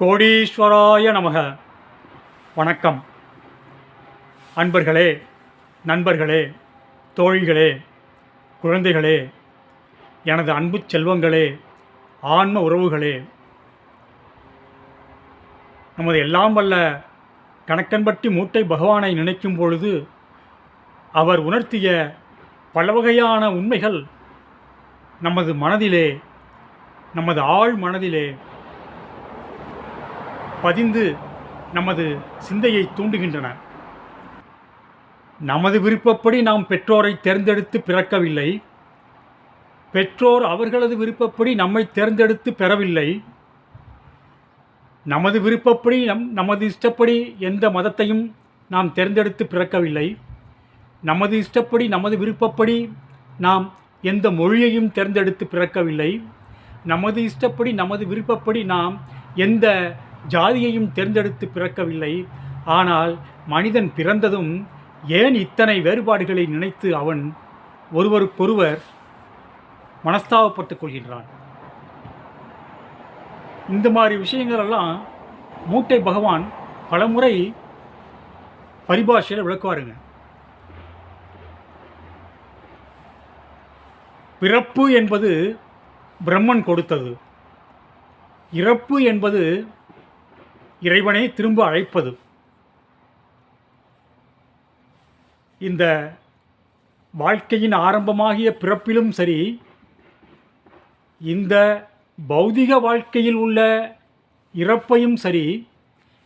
கோடீஸ்வராய நமக. வணக்கம். அன்பர்களே நண்பர்களே தோழிகளே குழந்தைகளே எனது அன்பு செல்வங்களே ஆன்ம உறவுகளே. நமது எல்லாம் வல்ல கணக்கன்பட்டி மூட்டை பகவானை நினைக்கும் பொழுது அவர் உணர்த்திய பல வகையான உண்மைகள் நமது மனதிலே நமது ஆழ் மனதிலே பதிந்து நமது சிந்தையை தூண்டுகின்றன. நமது விருப்பப்படி நாம் பெற்றோரை தேர்ந்தெடுத்து பிறக்கவில்லை. பெற்றோர் அவர்களது விருப்பப்படி நம்மை தேர்ந்தெடுத்து பெறவில்லை. நமது விருப்பப்படி நம் நமது இஷ்டப்படி எந்த மதத்தையும் நாம் தேர்ந்தெடுத்து பிறக்கவில்லை. நமது இஷ்டப்படி நமது விருப்பப்படி நாம் எந்த மொழியையும் தேர்ந்தெடுத்து பிறக்கவில்லை. நமது இஷ்டப்படி நமது விருப்பப்படி நாம் எந்த ஜாதியையும் தேர்ந்தெடுத்து பிறக்கவில்லை. ஆனால் மனிதன் பிறந்ததும் ஏன் இத்தனை வேறுபாடுகளை நினைத்து அவன் ஒருவருக்கொருவர் மனஸ்தாபப்பட்டுக் கொள்கின்றான்? இந்த மாதிரி விஷயங்களெல்லாம் மூட்டை பகவான் பலமுறை பரிபாஷையில் விளக்குவாருங்க. பிறப்பு என்பது பிரம்மன் கொடுத்தது. இறப்பு என்பது இறைவனை திரும்ப அழைப்பது. இந்த வாழ்க்கையின் ஆரம்பமாகிய பிறப்பிலும் சரி இந்த பௌதிக வாழ்க்கையில் உள்ள இறப்பையும் சரி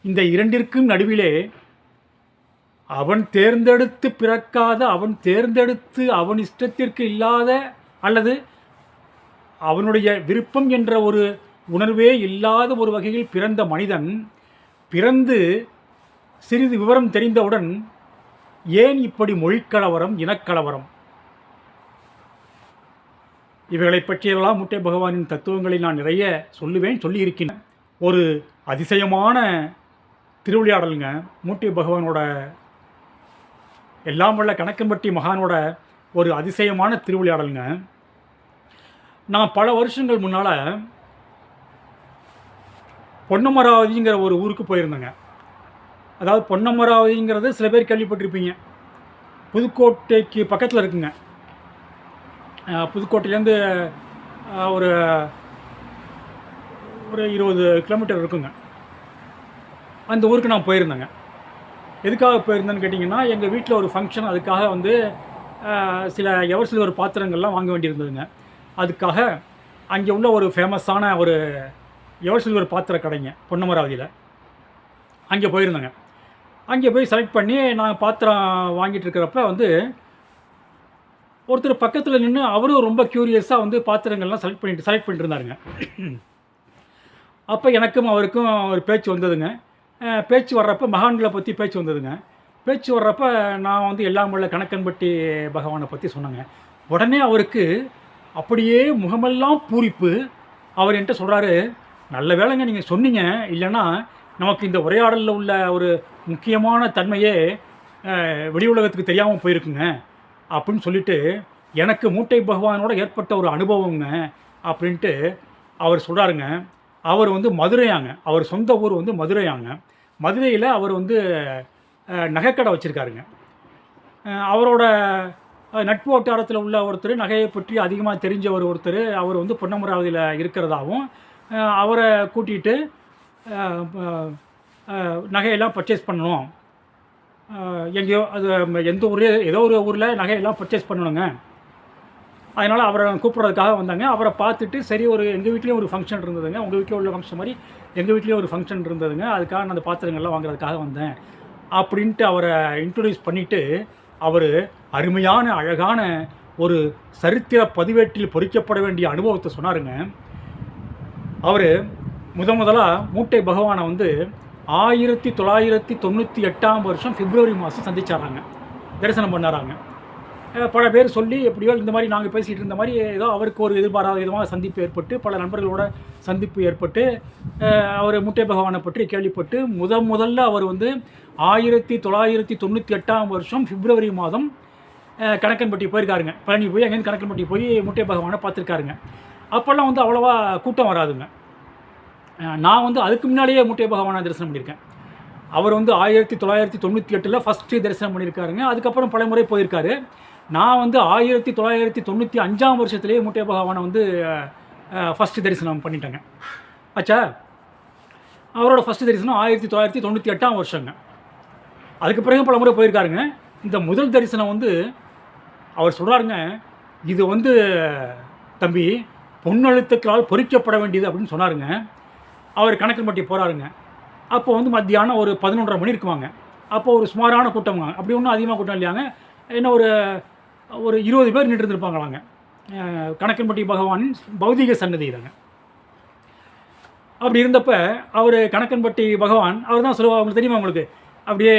இந்த இரண்டிற்கும் நடுவிலே அவன் தேர்ந்தெடுத்து பிறக்காத அவன் தேர்ந்தெடுத்து அவன் இஷ்டத்திற்கு இல்லாத அல்லது அவனுடைய விருப்பம் என்ற ஒரு உணர்வே இல்லாத ஒரு வகையில் பிறந்த மனிதன் பிறந்து சிறிது விவரம் தெரிந்தவுடன் ஏன் இப்படி மொழிக்கலவரம் இனக்கலவரம்? இவைகளை பற்றியெல்லாம் முட்டை பகவானின் தத்துவங்களை நான் நிறைய சொல்லுவேன் சொல்லியிருக்கிறேன் ஒரு அதிசயமான திருவிளையாடலுங்க. மூட்டை பகவானோட எல்லாம் உள்ள கணக்கம்பட்டி மகானோட ஒரு அதிசயமான திருவிளையாடலுங்க. நான் பல வருஷங்கள் முன்னால் பொன்னமராவதிங்கிற ஒரு ஊருக்கு போயிருந்தேங்க. அதாவது பொன்னமராவதிங்கிறது சில பேர் கேள்விப்பட்டிருப்பீங்க. புதுக்கோட்டைக்கு பக்கத்தில் இருக்குங்க. புதுக்கோட்டையிலேருந்து ஒரு ஒரு இருபது கிலோமீட்டர் இருக்குங்க. அந்த ஊருக்கு நான் போயிருந்தேங்க. எதுக்காக போயிருந்தேன்னு கேட்டிங்கன்னா எங்கள் வீட்டில் ஒரு ஃபங்க்ஷன் அதுக்காக வந்து சில எவர் ஒரு பாத்திரங்கள்லாம் வாங்க வேண்டியிருந்ததுங்க. அதுக்காக அங்கே உள்ள ஒரு ஃபேமஸான ஒரு எவர் சில்வர் பாத்திர கடைங்க பொன்னமராவதியில். அங்கே போயிருந்தேங்க. அங்கே போய் செலக்ட் பண்ணி நான் பாத்திரம் வாங்கிட்டு இருக்கிறப்ப வந்து ஒருத்தர் பக்கத்தில் நின்று அவரும் ரொம்ப க்யூரியஸாக வந்து பாத்திரங்கள்லாம் செலக்ட் பண்ணிட்டு செலக்ட் பண்ணிட்டு இருந்தாருங்க. அப்போ எனக்கும் அவருக்கும் ஒரு பேச்சு வந்ததுங்க. பேச்சு வர்றப்ப மகான்களை பற்றி பேச்சு வந்ததுங்க. பேச்சு வர்றப்ப நான் வந்து எல்லாம் உள்ள கணக்கன்பட்டி பகவானை பற்றி சொன்னேங்க. உடனே அவருக்கு அப்படியே முகமெல்லாம் பூரிப்பு. அவர் என்கிட்ட சொல்கிறாரு நல்ல வேளைங்க நீங்கள் சொன்னீங்க. இல்லைன்னா நமக்கு இந்த உரையாடலில் உள்ள ஒரு முக்கியமான தன்மையே வெளி உலகத்துக்கு தெரியாமல் போயிருக்குங்க. அப்படின்னு சொல்லிட்டு எனக்கு மூட்டை பகவானோட ஏற்பட்ட ஒரு அனுபவங்க அப்படின்ட்டு அவர் சொல்கிறாருங்க அவர் வந்து மதுரையாங்க. அவர் சொந்த ஊர் வந்து மதுரையாங்க. மதுரையில் அவர் வந்து நகைக்கடை வச்சுருக்காருங்க. அவரோட நட்பு வட்டாரத்தில் உள்ள ஒருத்தர் நகையை பற்றி அதிகமாக தெரிஞ்சவர் ஒருத்தர் அவர் வந்து பொன்னமராவதியில் இருக்கிறதாவும் அவரை கூட்டிகிட்டு நகையெல்லாம் பர்ச்சேஸ் பண்ணணும். எங்கேயோ அது எந்த ஊர்லேயோ ஏதோ ஒரு ஊரில் நகையெல்லாம் பர்ச்சேஸ் பண்ணணுங்க. அதனால் அவரை கூப்பிட்றதுக்காக வந்தாங்க. அவரை பார்த்துட்டு சரி ஒரு எங்கள் வீட்லேயும் ஒரு ஃபங்க்ஷன் இருந்ததுங்க. உங்கள் வீட்டில் உள்ள ஃபங்க்ஷன் மாதிரி எங்கள் வீட்லேயும் ஒரு ஃபங்க்ஷன் இருந்ததுங்க. அதுக்காக நான் அந்த பாத்திரங்கள்லாம் வாங்குறதுக்காக வந்தேன். அப்படின்ட்டு அவரை இன்ட்ரடியூஸ் பண்ணிவிட்டு அவர் அருமையான அழகான ஒரு சரித்திர பதிவேட்டில் பொறிக்கப்பட வேண்டிய அனுபவத்தை சொன்னாருங்க. அவர் முத முதலாக மூட்டை பகவானை வந்து ஆயிரத்தி தொள்ளாயிரத்தி தொண்ணூற்றி எட்டாம் வருஷம் பிப்ரவரி மாதம் சந்திச்சாராங்க. தரிசனம் பண்ணாராங்க. பல பேர் சொல்லி எப்படியோ இந்த மாதிரி நாங்கள் பேசிகிட்டு இருந்த மாதிரி ஏதோ அவருக்கு ஒரு எதிர்பாராத விதமாக சந்திப்பு ஏற்பட்டு பல நண்பர்களோட சந்திப்பு ஏற்பட்டு அவர் முட்டை பகவானை பற்றி கேள்விப்பட்டு முத முதல்ல அவர் வந்து ஆயிரத்தி தொள்ளாயிரத்தி தொண்ணூற்றி எட்டாம் வருஷம் பிப்ரவரி மாதம் கணக்கன்பட்டி போயிருக்காருங்க. பழனி போய் அங்கேருந்து கணக்கன்பட்டி போய் முட்டை பகவானை பார்த்துருக்காருங்க. அப்போல்லாம் வந்து அவ்வளோவா கூட்டம் வராதுங்க. நான் வந்து அதுக்கு முன்னாடியே மூட்டை பகவானை தரிசனம் பண்ணியிருக்கேன். அவர் வந்து ஆயிரத்தி தொள்ளாயிரத்தி தொண்ணூற்றி எட்டில் ஃபஸ்ட்டு தரிசனம் பண்ணியிருக்காருங்க. அதுக்கப்புறம் பல முறை போயிருக்காரு. நான் வந்து ஆயிரத்தி தொள்ளாயிரத்தி தொண்ணூற்றி அஞ்சாம் வருஷத்துலேயே மூட்டை பகவானை வந்து ஃபஸ்ட்டு தரிசனம் பண்ணிட்டேங்க. ஆச்சா அவரோட ஃபஸ்ட்டு தரிசனம் ஆயிரத்தி தொள்ளாயிரத்தி தொண்ணூற்றி எட்டாம் வருஷங்க. அதுக்கு பிறகு பல முறை போயிருக்காருங்க. இந்த முதல் தரிசனம் வந்து அவர் சொல்கிறாருங்க இது வந்து தம்பி பொன்னெழுத்துக்களால் பொறிக்கப்பட வேண்டியது அப்படின்னு சொன்னாருங்க. அவர் கணக்கன்பட்டி போகிறாருங்க அப்போ வந்து மத்தியானம் ஒரு பதினொன்றரை மணி இருக்குவாங்க அப்போ ஒரு சுமாரான கூட்டம் அப்படி ஒன்றும் அதிகமாக கூட்டம் இல்லையாங்க. என்ன ஒரு ஒரு இருபது பேர் நின்று இருந்திருப்பாங்களாங்க. கணக்கன்பட்டி பகவானின் பௌதிக சன்னதி தாங்க அப்படி இருந்தப்போ அவர் கணக்கன்பட்டி பகவான் அவர் தான் சொல்லுவார் உங்களுக்கு தெரியுமா உங்களுக்கு? அப்படியே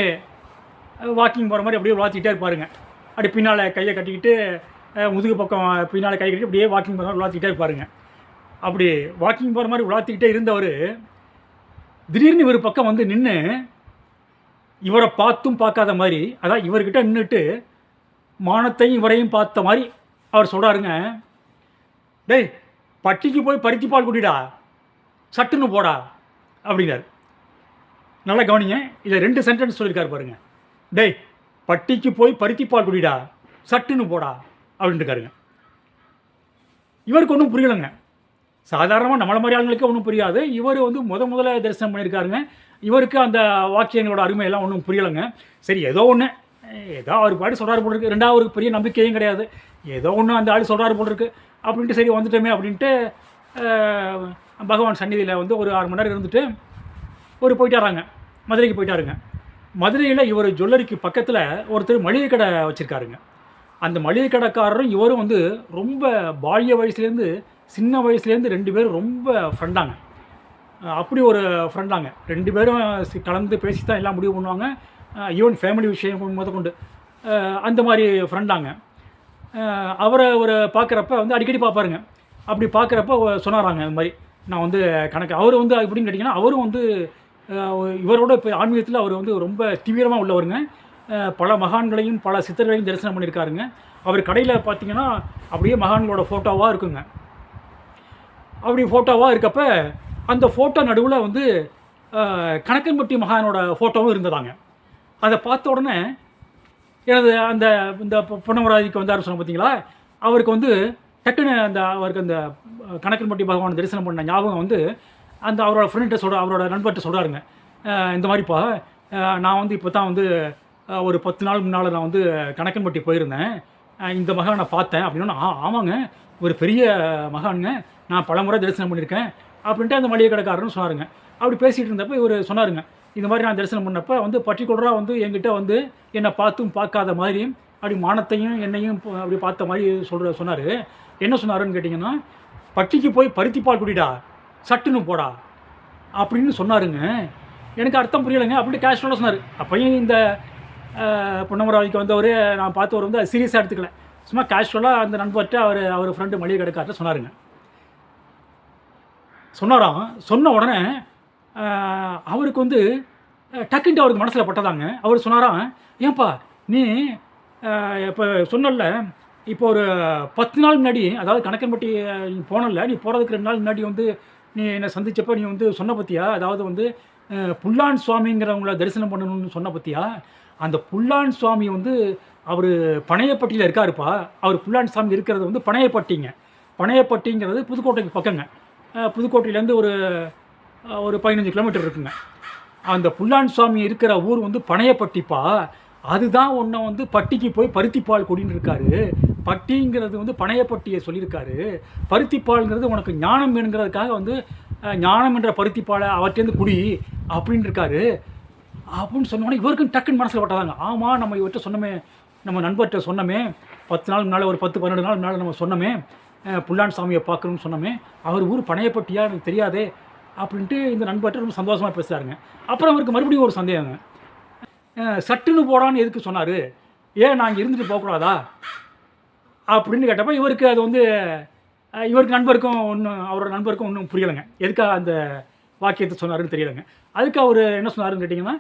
வாக்கிங் போகிற மாதிரி அப்படியே விளாத்திக்கிட்டே இருப்பாருங்க. அப்படி பின்னால் கையை கட்டிக்கிட்டு முதுகு பக்கம் பின்னால் கை கட்டி அப்படியே வாக்கிங் போகிற மாதிரி விளாத்திக்கிட்டே இருப்பாருங்க. அப்படி வாக்கிங் போகிற மாதிரி விளாத்திக்கிட்டே இருந்தவர் திடீர்னு இவர் பக்கம் வந்து நின்று இவரை பார்த்தும் பார்க்காத மாதிரி அதான் இவர்கிட்ட நின்றுட்டு மானத்தையும் இவரையும் பார்த்த மாதிரி அவர் சொல்கிறாருங்க டேய் பட்டிக்கு போய் பருத்தி பால் குடிடா சட்டுன்னு போடா அப்படின்னார். நல்லா கவனிங்க இதை ரெண்டு சென்டென்ஸ் சொல்லியிருக்காரு பாருங்கள் டேய் பட்டிக்கு போய் பருத்தி பால் குடிடா சட்டுன்னு போடா. அப்படின்ட்டுருக்காருங்க இவருக்கு ஒன்றும் புரியலைங்க. சாதாரணமாக நம்மள மாதிரி ஆளுங்களுக்கு ஒன்றும் புரியாது. இவர் வந்து முத முதல்ல தரிசனம் பண்ணியிருக்காருங்க. இவருக்கு அந்த வாக்கியங்களோட அருமையெல்லாம் ஒன்றும் புரியலைங்க. சரி ஏதோ ஒன்று ஏதோ அவர் பாடி சொல்கிறார் போல் இருக்குது ரெண்டாவது பெரிய நம்பிக்கையும் கிடையாது. ஏதோ ஒன்று அந்த ஆள் சொல்கிறார் போல் இருக்குது அப்படின்ட்டு சரி வந்துட்டோமே அப்படின்ட்டு பகவான் சந்நிதியில் வந்து ஒரு ஆறு மணி நேரம் இருந்துட்டு ஒரு போயிட்டாராங்க. மதுரைக்கு போயிட்டாருங்க. மதுரையில் இவர் ஜுவல்லரிக்கு பக்கத்தில் ஒருத்தர் மளிகை கடை வச்சுருக்காருங்க. அந்த மளிகை கடைக்காரரும் இவரும் வந்து ரொம்ப பால்ய வயசுலேருந்து சின்ன வயசுலேருந்து ரெண்டு பேரும் ரொம்ப ஃப்ரெண்டாங்க அப்படி ஒரு ஃப்ரெண்டாங்க ரெண்டு பேரும் கலந்து பேசி தான் எல்லாம் முடிவு பண்ணுவாங்க. ஈவன் ஃபேமிலி விஷயம் முதற்கொண்டு அந்த மாதிரி ஃப்ரெண்டாங்க அவரை ஒரு பார்க்குறப்ப வந்து அடிக்கடி பார்ப்பாருங்க அப்படி பார்க்குறப்ப சொன்னாராங்க இந்த மாதிரி. நான் வந்து கணக்கு அவர் வந்து எப்படின்னு கேட்டிங்கன்னா அவரும் வந்து இவரோட இப்போ ஆன்மீகத்தில் அவர் வந்து ரொம்ப தீவிரமாக உள்ளவருங்க. பல மகான்களையும் பல சித்தர்களையும் தரிசனம் பண்ணியிருக்காருங்க. அவர் கடையில் பார்த்தீங்கன்னா அப்படியே மகான்களோட ஃபோட்டோவாக இருக்குங்க. அப்படி ஃபோட்டோவாக இருக்கப்ப அந்த ஃபோட்டோ நடுவில் வந்து கணக்கன்பட்டி மகானோட ஃபோட்டோவும் இருந்ததாங்க. அதை பார்த்த உடனே எனது அந்த இந்த பொ- பொன்னமராதிக்கு வந்தார் சொன்ன பார்த்தீங்களா? அவருக்கு வந்து டக்குன்னு அந்த அவருக்கு அந்த கணக்கன்பட்டி பகவான் தரிசனம் பண்ண ஞாபகம் வந்து அந்த அவரோட ஃப்ரெண்ட்டை சொல்கிற அவரோட நண்பர்கிட்ட சொல்கிறாருங்க இந்த மாதிரிப்பா நான் வந்து இப்போ தான் வந்து ஒரு பத்து நாள் முன்னால் நான் வந்து கணக்கன்பட்டி போயிருந்தேன். இந்த இந்த மகானை பார்த்தேன் அப்படின்னா ஆ ஆமாங்க ஒரு பெரிய மகானுங்க. நான் பலமுறை தரிசனம் பண்ணியிருக்கேன். அப்படின்ட்டு அந்த மளிகை கடைக்காரர்னு சொன்னாருங்க. அப்படி பேசிகிட்டு இருந்தப்போ இவர் சொன்னாருங்க இந்த மாதிரி நான் தரிசனம் பண்ணப்போ வந்து பர்டிகுலராக வந்து என்கிட்ட வந்து என்னை பார்த்தும் பார்க்காத மாதிரியும் அப்படி மானத்தையும் என்னையும் அப்படி பார்த்த மாதிரி சொல்கிற சொன்னார். என்ன சொன்னாருன்னு கேட்டிங்கன்னா பட்டிக்கு போய் பருத்தி பால் குடிடா சட்டுன்னு போடா. அப்படின்னு சொன்னாருங்க. எனக்கு அர்த்தம் புரியலைங்க அப்படின்ட்டு கேஷுவலாக சொன்னார். அப்பையும் இந்த பொன்னமராவிக்கு வந்தவர் நான் பார்த்தவர் வந்து அது சீரியஸாக எடுத்துக்கல. சும்மா கேஷுவலாக அந்த நண்பர்கிட்ட அவர் அவர் ஃப்ரெண்டு மளிகை கடைக்கார்ட்ட சொன்னாருங்க. சொன்னாராம். சொன்ன உடனே அவருக்கு வந்து டக்குன்ட்டு அவருக்கு மனசில் பட்டதாங்க. அவர் சொன்னாராம் ஏன்பா நீ இப்போ சொன்னல இப்போ ஒரு பத்து நாள் முன்னாடி அதாவது கணக்கன்பட்டி நீ போனல நீ போகிறதுக்கு ரெண்டு நாள் முன்னாடி வந்து நீ என்னை சந்தித்தப்போ நீ வந்து சொன்ன பற்றியா அதாவது வந்து புல்லான் சுவாமிங்கிறவங்கள தரிசனம் பண்ணணும்னு சொன்ன பற்றியா அந்த புல்லான் சுவாமி வந்து அவர் பனையப்பட்டியில் இருக்காருப்பா. அவர் புல்லான் சாமி இருக்கிறது வந்து பனையப்பட்டிங்க பனையப்பட்டிங்கிறது புதுக்கோட்டைக்கு பக்கங்க. புதுக்கோட்டையிலேருந்து ஒரு ஒரு பதினஞ்சு கிலோமீட்டர் இருக்குங்க. அந்த புல்லான் சுவாமி இருக்கிற ஊர் வந்து பனையப்பட்டிப்பா அதுதான் ஒன்றை வந்து பட்டிக்கு போய் பருத்திப்பால் குடின்னு இருக்காரு. பட்டிங்கிறது வந்து பனையப்பட்டியை சொல்லியிருக்காரு. பருத்திப்பால்ங்கிறது உனக்கு ஞானம் வேணுங்கிறதுக்காக வந்து ஞானம் என்ற பருத்திப்பாலை அவர்கிட்டேருந்து குடி அப்படின்னு இருக்காரு. அப்படின்னு சொன்னோடனே இவருக்கும் டக்குன்னு மனசில் பட்டதாங்க. ஆமாம் நம்ம இவர்கிட்ட சொன்னோமே நம்ம நண்பர்கிட்ட சொன்னோமே பத்து நாள் முன்னால் ஒரு பத்து பன்னெண்டு நாள் முன்னால் நம்ம சொன்னோமே புல்லான் சாமியை பார்க்கணும்னு சொன்னோமே அவர் ஊர் பனையப்பட்டியா எனக்கு தெரியாதே அப்படின்ட்டு இந்த நண்பர்கிட்ட ரொம்ப சந்தோஷமாக பேசுகிறாருங்க அப்புறம் அவருக்கு மறுபடியும் ஒரு சந்தேகங்க. சட்டுன்னு போடான்னு எதுக்கு சொன்னார்? ஏன் நான் இங்கே இருந்துட்டு போகக்கூடாதா? அப்படின்னு கேட்டப்போ இவருக்கு அது வந்து இவருக்கு நண்பருக்கும் ஒன்றும் அவரோட நண்பருக்கும் ஒன்றும் புரியலைங்க. எதுக்காக அந்த வாக்கியத்தை சொன்னாருன்னு தெரியலைங்க. அதுக்கு அவர் என்ன சொன்னாருன்னு கேட்டிங்கன்னா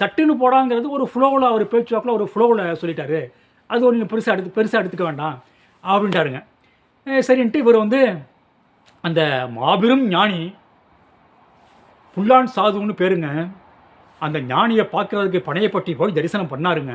சட்டுன்னு போடாங்கிறது ஒரு ஃப்ளோவில் அவர் பேச்சுவாக்கில் ஒரு ஃப்ளோவில் சொல்லிட்டாரு. அது ஒரு நீங்கள் பெருசாக எடுத்து பெருசாக எடுத்துக்க வேண்டாம் அப்படின்ட்டாருங்க. சரின்ட்டு இவர் வந்து அந்த மாபெரும் ஞானி புல்லான் சாதுன்னு பேருங்க அந்த ஞானியை பார்க்கறதுக்கு பனையப்பட்டி போய் தரிசனம் பண்ணாருங்க.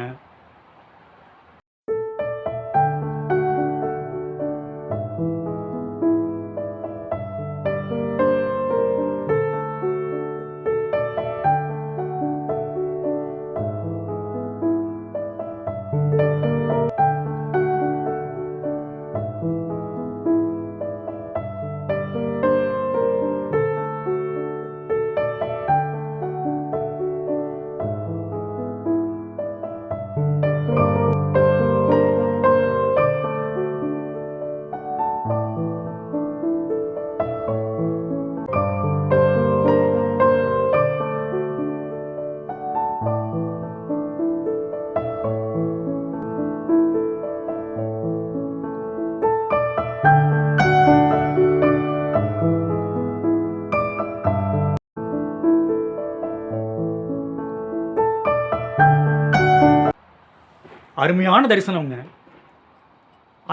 அருமையான தரிசனம்ங்க.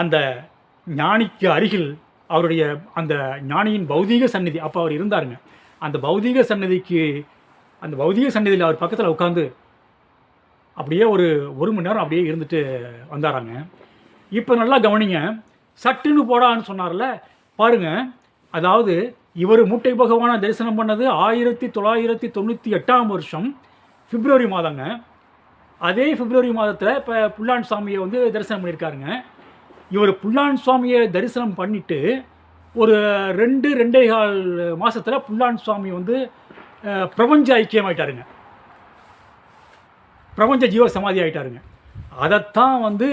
அந்த ஞானிக்கு அருகில் அவருடைய அந்த ஞானியின் பௌதீக சந்நிதி அப்போ அவர் இருந்தாருங்க. அந்த பௌதீக சந்நிதிக்கு அந்த பௌதீக சந்நிதியில் அவர் பக்கத்தில் உட்காந்து அப்படியே ஒரு ஒரு மணி நேரம் அப்படியே இருந்துட்டு வந்தாராங்க. இப்போ நல்லா கவனிங்க சட்டுன்னு போடான்னு சொன்னார்ல பாருங்க அதாவது இவர் மூட்டை பகவானை தரிசனம் பண்ணது ஆயிரத்தி தொள்ளாயிரத்தி தொண்ணூற்றி எட்டாம் வருஷம் பிப்ரவரி மாதங்க. அதே பிப்ரவரி மாதத்தில் இப்போ புல்லான் சாமியை வந்து தரிசனம் பண்ணியிருக்காருங்க. இவர் புல்லான் சுவாமியை தரிசனம் பண்ணிவிட்டு ஒரு ரெண்டு ரெண்டே கால் மாதத்தில் புல்லான் சுவாமி வந்து பிரபஞ்ச ஐக்கியமாயிட்டாருங்க. பிரபஞ்ச ஜீவ சமாதி ஆகிட்டாருங்க அதைத்தான் வந்து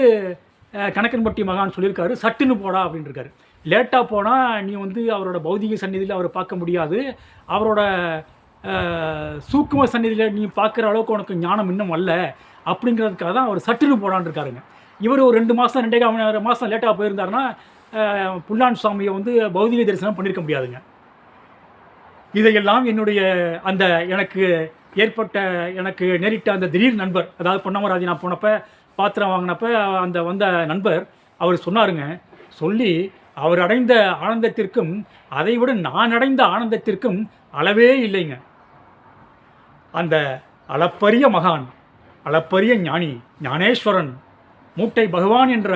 கணக்கன்பட்டி மகான் சொல்லியிருக்காரு சட்டுன்னு போடா அப்படின்னு இருக்காரு லேட்டாக போனால் நீ வந்து அவரோட பௌதிக சந்நிதியில் அவரை பார்க்க முடியாது. அவரோட சூக்கும சந்நிதியில் நீ பார்க்குற அளவுக்கு உனக்கு ஞானம் இன்னும் அல்ல அப்படிங்கிறதுக்காக தான் அவர் சட்டுன்னு போடான்னு இருக்காருங்க. இவர் ஒரு ரெண்டு மாதம் ரெண்டே கால் மாதம் லேட்டாக போயிருந்தாருன்னா புல்லான் சுவாமியை வந்து பௌதிக தரிசனம் பண்ணியிருக்க முடியாதுங்க. இதையெல்லாம் என்னுடைய அந்த எனக்கு ஏற்பட்ட எனக்கு நேரிட்ட அந்த திடீர் நண்பர் அதாவது பொன்னமராஜி நான் போனப்போ பாத்திரம் வாங்கினப்ப அந்த வந்த நண்பர் அவர் சொன்னாருங்க சொல்லி அவர் அடைந்த ஆனந்தத்திற்கும் அதைவிட நான் அடைந்த ஆனந்தத்திற்கும் அளவே இல்லைங்க. அந்த அளப்பரிய மகான் அளப்பரிய ஞானி ஞானேஸ்வரன் மூட்டை பகவான் என்ற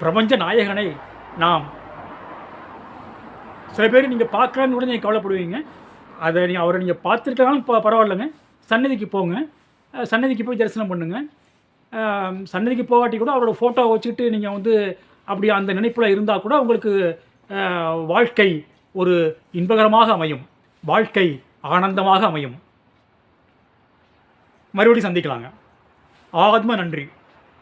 பிரபஞ்ச நாயகனை நாம் சில பேர் நீங்கள் பார்க்கலான்னு கூட நீங்கள் கவலைப்படுவீங்க. அதை நீ அவரை நீங்கள் பார்த்துருக்கனாலும் ப பரவாயில்லைங்க. சன்னதிக்கு போங்க. சன்னதிக்கு போய் தரிசனம் பண்ணுங்க. சன்னதிக்கு போகாட்டி கூட அவரோட ஃபோட்டோ வச்சுக்கிட்டு நீங்கள் வந்து அப்படி அந்த நினைப்பில் இருந்தால் கூட உங்களுக்கு வாழ்க்கை ஒரு இன்பகரமாக அமையும். வாழ்க்கை ஆனந்தமாக அமையும். மறுபடியும் சந்திக்கலாங்க. ஆத்ம நன்றி.